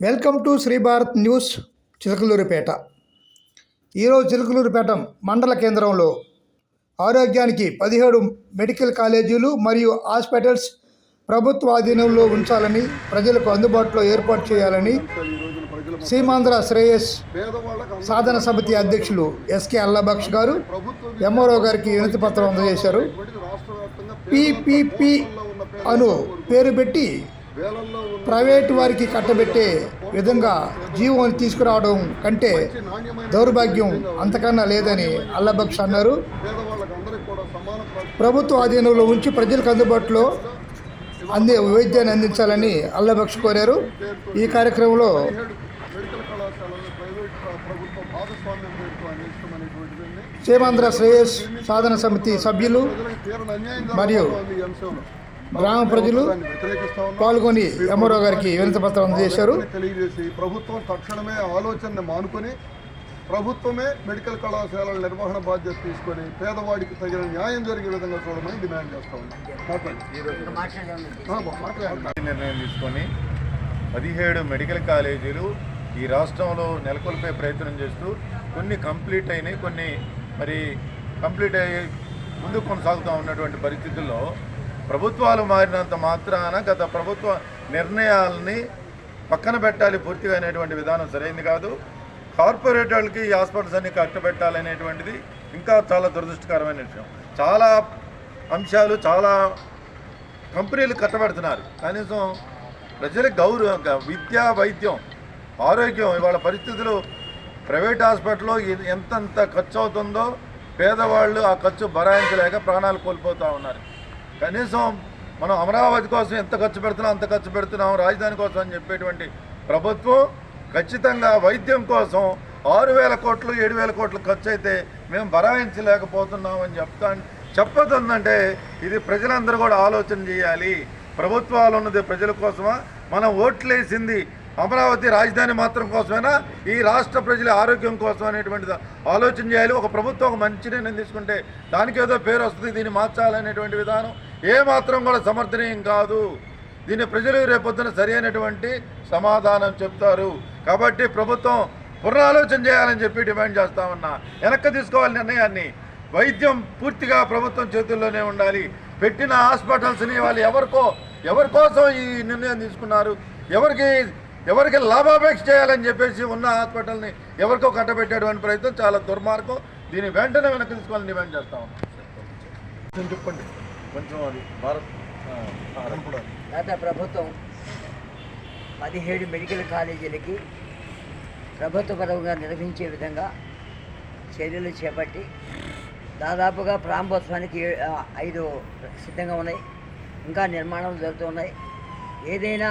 Welcome to Shri Bharat news Chilakaluripet. ఈరోజు చిలకలూరుపేట మండల కేంద్రంలో ఆరోగ్యానికి పదిహేడు మెడికల్ కాలేజీలు మరియు హాస్పిటల్స్ ప్రభుత్వ ఆధీనంలో ఉంచాలని ప్రజలకు అందుబాటులో ఏర్పాటు చేయాలని సీమాంధ్ర శ్రేయస్ సాధన సమితి అధ్యక్షులు ఎస్కే అల్లాబక్ష్ గారు ఎంఆర్ఓ గారికి వినతి పత్రం అందజేశారు. పిపిపి అను పేరు పెట్టి ప్రైవేట్ వారికి కట్టబెట్టే విధంగా జీవం తీసుకురావడం కంటే దౌర్భాగ్యం అంతకన్నా లేదని అల్లబక్ష్ అన్నారు. ప్రభుత్వ ఆధీనంలో ఉంచి ప్రజలకు అందుబాటులో అందే వైద్యాన్ని అందించాలని అల్లబక్ష్ కోరారు. ఈ కార్యక్రమంలో సీమాంధ్ర శ్రేయస్ సాధన సమితి సభ్యులు మరియు గ్రామ ప్రజలు. పాల్గొని ఎంఆర్ఓ గారికి వినతి పత్రం అందజేశారు. తెలియజేసి ప్రభుత్వం తక్షణమే ఆలోచనని మానుకొని ప్రభుత్వమే మెడికల్ కళాశాలల నిర్వహణ బాధ్యత తీసుకొని పేదవాడికి తగిన న్యాయం జరిగే విధంగా చూడమని డిమాండ్ చేస్తా ఉన్నాం. నిర్ణయం తీసుకొని పదిహేడు మెడికల్ కాలేజీలు ఈ రాష్ట్రంలో నెలకొల్పే ప్రయత్నం చేస్తూ కొన్ని కంప్లీట్ అయినాయి కొన్ని మరి కంప్లీట్ అయ్యి ముందుకు కొనసాగుతూ ఉన్నటువంటి పరిస్థితుల్లో ప్రభుత్వాలు మారినంత మాత్రాన గత ప్రభుత్వ నిర్ణయాలని పక్కన పెట్టాలి పూర్తిగా అనేటువంటి విధానం సరైంది కాదు. కార్పొరేట్ వాళ్ళకి ఈ హాస్పిటల్స్ అన్ని కట్టబెట్టాలనేటువంటిది ఇంకా చాలా దురదృష్టకరమైన విషయం. చాలా అంశాలు చాలా కంపెనీలు కట్టబెడుతున్నారు. కనీసం ప్రజలకు గౌరవ విద్య వైద్యం ఆరోగ్యం ఇవాళ పరిస్థితులు ప్రైవేట్ హాస్పిటల్లో ఎంతంత ఎంతెంత ఖర్చు అవుతుందో పేదవాళ్ళు ఆ ఖర్చు భరాయించలేక ప్రాణాలు కోల్పోతూ ఉన్నారు. కనీసం మనం అమరావతి కోసం ఎంత ఖర్చు పెడుతున్నాం అంత ఖర్చు పెడుతున్నాం రాజధాని కోసం అని చెప్పేటువంటి ప్రభుత్వం ఖచ్చితంగా వైద్యం కోసం ఆరు వేల కోట్లు ఏడు వేల కోట్లు ఖర్చు అయితే మేము భరాయించలేకపోతున్నాం అని చెప్తా చెప్పదంటే ఇది ప్రజలందరూ కూడా ఆలోచన చేయాలి. ప్రభుత్వాలు ఉన్నది ప్రజల కోసమా? మనం ఓట్లేసింది అమరావతి రాజధాని మాత్రం కోసమేనా? ఈ రాష్ట్ర ప్రజల ఆరోగ్యం కోసం అనేటువంటిది ఆలోచన చేయాలి. ఒక ప్రభుత్వం ఒక మంచి నిర్ణయం తీసుకుంటే దానికి ఏదో పేరు వస్తుంది దీన్ని మార్చాలనేటువంటి విధానం ఏమాత్రం కూడా సమర్థనీయం కాదు. దీన్ని ప్రజలు రేపొద్దున సరైనటువంటి సమాధానం చెప్తారు. కాబట్టి ప్రభుత్వం పునరాలోచన చేయాలని చెప్పి డిమాండ్ చేస్తామన్నా వెనక్కి తీసుకోవాలి నిర్ణయాన్ని. వైద్యం పూర్తిగా ప్రభుత్వం చేతుల్లోనే ఉండాలి. పెట్టిన హాస్పిటల్స్ని వాళ్ళు ఎవరికో ఎవరి కోసం ఈ నిర్ణయం తీసుకున్నారు? ఎవరికి ఎవరికి లాభాపేక్ష చేయాలని చెప్పేసి ఉన్న హాస్పిటల్ని ఎవరికో కట్టబెట్టేటువంటి ప్రయత్నం చాలా దుర్మార్గం. దీన్ని వెంటనే వెనక్కి తీసుకోవాలని డిమాండ్ చేస్తాం చెప్పండి. కొంచెం అది భారత్ గత ప్రభుత్వం పదిహేడు మెడికల్ కాలేజీలకి ప్రభుత్వ పరంగా నిర్వహించే విధంగా చర్యలు చేపట్టి దాదాపుగా ప్రారంభోత్సవానికి ఐదు సిద్ధంగా ఉన్నాయి. ఇంకా నిర్మాణాలు జరుగుతున్నాయి ఏదైనా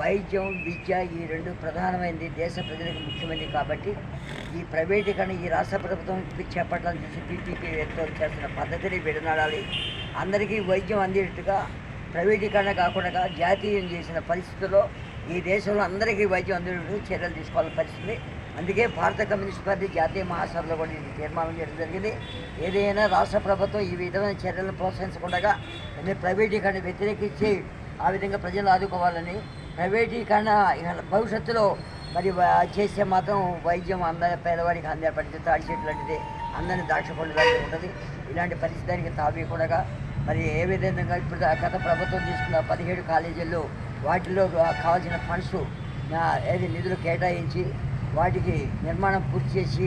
వైద్యం విద్య ఈ రెండు ప్రధానమైనది దేశ ప్రజలకు ముఖ్యమైనది కాబట్టి ఈ ప్రైవేటీకరణ ఈ రాష్ట్ర ప్రభుత్వం చేపట్టాలని చూసి పీపీపీ ఎంతో చేస్తున్న పద్ధతిని విడనాడాలి. అందరికీ వైద్యం అందేట్టుగా ప్రైవేటీకరణ కాకుండా జాతీయం చేసిన పరిస్థితుల్లో ఈ దేశంలో అందరికీ వైద్యం అందేటట్టు చర్యలు తీసుకోవాల్సిన పరిస్థితి. అందుకే భారత కమ్యూనిస్ట్ పార్టీ జాతీయ మహాసభలో కూడా తీర్మానం చేయడం జరిగింది. ఏదైనా రాష్ట్ర ప్రభుత్వం ఈ విధమైన చర్యలను ప్రోత్సహించకుండా ప్రైవేటీకరణ వ్యతిరేకించి ఆ విధంగా ప్రజలు ఆదుకోవాలని ప్రైవేటీకరణ భవిష్యత్తులో మరి చేస్తే మాత్రం వైద్యం అందరి పేదవాడికి అందే పరిస్థితి తాడిచేట్లాంటిది అందరినీ అందరిని ద్రాక్ష పళ్ళు లాంటిది ఉంటుంది. ఇలాంటి పరిస్థితికి తావీయకుండా మరి ఏ విధంగా ఇప్పుడు గత ప్రభుత్వం తీసుకున్న పదిహేడు కాలేజీల్లో వాటిలో కావాల్సిన ఫండ్స్ ఏది నిధులు కేటాయించి వాటికి నిర్మాణం పూర్తి చేసి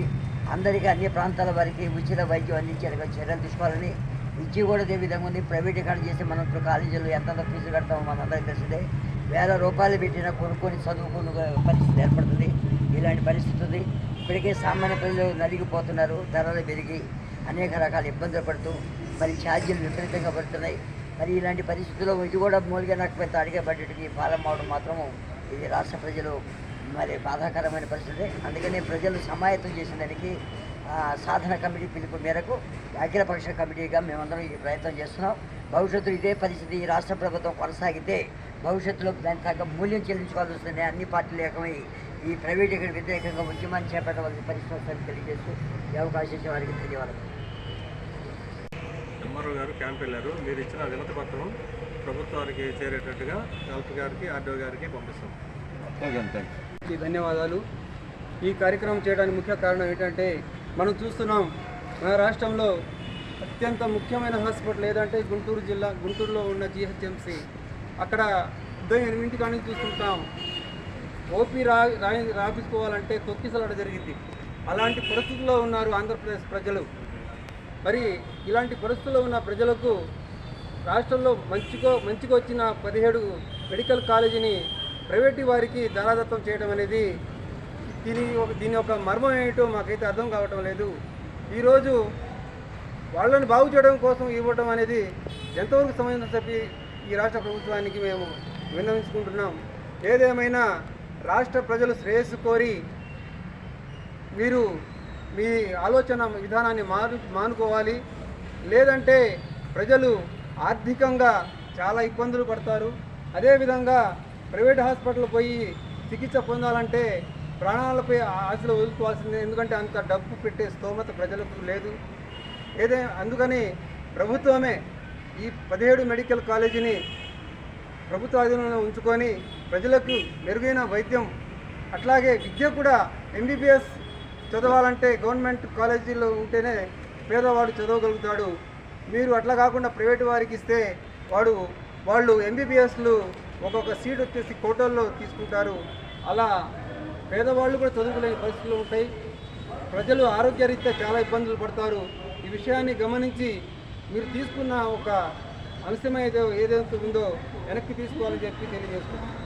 అందరికీ అన్ని ప్రాంతాల వారికి ఉచిత వైద్యం అందించేలా చర్యలు తీసుకోవాలని విద్య కూడా అదే విధంగా ఉంది. ప్రైవేటీకరణ చేసి మనం ఇప్పుడు కాలేజీల్లో ఎంత ఫీజు కడతామో మనందరికీ తెలిసిందే. వేల రూపాయలు పెట్టినా కొనుక్కొని చదువుకున్న పరిస్థితి ఏర్పడుతుంది. ఇలాంటి పరిస్థితి ఉంది. ఇప్పటికే సామాన్య ప్రజలు నలిగిపోతున్నారు. ధరలు పెరిగి అనేక రకాల ఇబ్బందులు పడుతూ మరి ఛార్జీలు విపరీతంగా పడుతున్నాయి. మరి ఇలాంటి పరిస్థితుల్లో ఇది కూడా మూలిగా పెద్ద అడిగే బడ్జెట్కి పాలం అవడం మాత్రము ఇది రాష్ట్ర ప్రజలు మరి బాధాకరమైన పరిస్థితి. అందుకని ప్రజలు సమాయత్తం చేసిన దానికి సాధన కమిటీ పిలుపు మేరకు అఖిలపక్ష కమిటీగా మేమందరం ఈ ప్రయత్నం చేస్తున్నాం. భవిష్యత్తులో ఇదే పరిస్థితి ఈ రాష్ట్ర ప్రభుత్వం కొనసాగితే భవిష్యత్తులో దాని తగ్గ మూల్యం చెల్లించుకోవాల్సి వస్తుంది. అన్ని పార్టీలు ఏకమై ఈ ప్రైవేటీకరణ వ్యతిరేకంగా ఉద్యమాన్ని చేపట్టవలసిన పరిస్థితి తెలియజేస్తూ ఈ అవకాశం ఇచ్చే వారికి ధన్యవాదాలు ఎంఆర్ఓ గారు క్యాంప్ వెళ్ళారు. మీరు ఇచ్చిన వినతి పత్రం ప్రభుత్వానికి చేరేటట్టుగా కలెక్టర్ గారికి ఆర్డీఓ గారికి పంపిస్తాం. ఈ ధన్యవాదాలు. ఈ కార్యక్రమం చేయడానికి ముఖ్య కారణం ఏంటంటే మనం చూస్తున్నాం మన రాష్ట్రంలో అత్యంత ముఖ్యమైన హాస్పిటల్ ఏదంటే గుంటూరు జిల్లా గుంటూరులో ఉన్న జిహెచ్ఎంసి. అక్కడ ఉదయం ఎనిమిది కానీ చూస్తుంటాం. ఓపీ రా రాయి రాపించుకోవాలంటే తొక్కిసలాట జరిగింది. అలాంటి పరిస్థితుల్లో ఉన్నారు ఆంధ్రప్రదేశ్ ప్రజలు. మరి ఇలాంటి పరిస్థితుల్లో ఉన్న ప్రజలకు రాష్ట్రంలో మంచిగా మంచిగా వచ్చిన పదిహేడు మెడికల్ కాలేజీని ప్రైవేటు వారికి దారాదత్తం చేయడం అనేది దీని ఒక దీని యొక్క మర్మం ఏమిటో మాకైతే అర్థం కావటం లేదు. ఈరోజు వాళ్ళని బాగు చేయడం కోసం ఇవ్వటం అనేది ఎంతవరకు సంబంధించిన చెప్పి ఈ రాష్ట్ర ప్రభుత్వానికి మేము విన్నవించుకుంటున్నాం. ఏదేమైనా రాష్ట్ర ప్రజలు శ్రేయస్సు కోరి మీరు మీ ఆలోచన విధానాన్ని మారు మానుకోవాలి. లేదంటే ప్రజలు ఆర్థికంగా చాలా ఇబ్బందులు పడతారు. అదేవిధంగా ప్రైవేట్ హాస్పిటల్ పోయి చికిత్స పొందాలంటే ప్రాణాలపై ఆశలు వదులుకోవాల్సిందే. ఎందుకంటే అంత డబ్బు పెట్టే స్తోమత ప్రజలకు లేదు. ఏదే అందుకని ప్రభుత్వమే ఈ పదిహేడు మెడికల్ కాలేజీని ప్రభుత్వ ఆధీనంలో ఉంచుకొని ప్రజలకు మెరుగైన వైద్యం అట్లాగే విద్య కూడా ఎంబీబీఎస్ చదవాలంటే గవర్నమెంట్ కాలేజీలో ఉంటేనే పేదవాడు చదవగలుగుతాడు. మీరు అట్లా కాకుండా ప్రైవేట్ వారికి ఇస్తే వాడు వాళ్ళు ఎంబీబీఎస్లు ఒక్కొక్క సీట్ వచ్చేసి కోటల్లో తీసుకుంటారు. అలా పేదవాళ్ళు కూడా చదువుకోలేని పరిస్థితులు ఉంటాయి. ప్రజలు ఆరోగ్యరీత్యా చాలా ఇబ్బందులు పడతారు. ఈ విషయాన్ని గమనించి మీరు తీసుకున్న ఒక అంశం ఏదో ఏదైతే ఉందో వెనక్కి తీసుకోవాలని చెప్పి తెలియజేస్తున్నాను.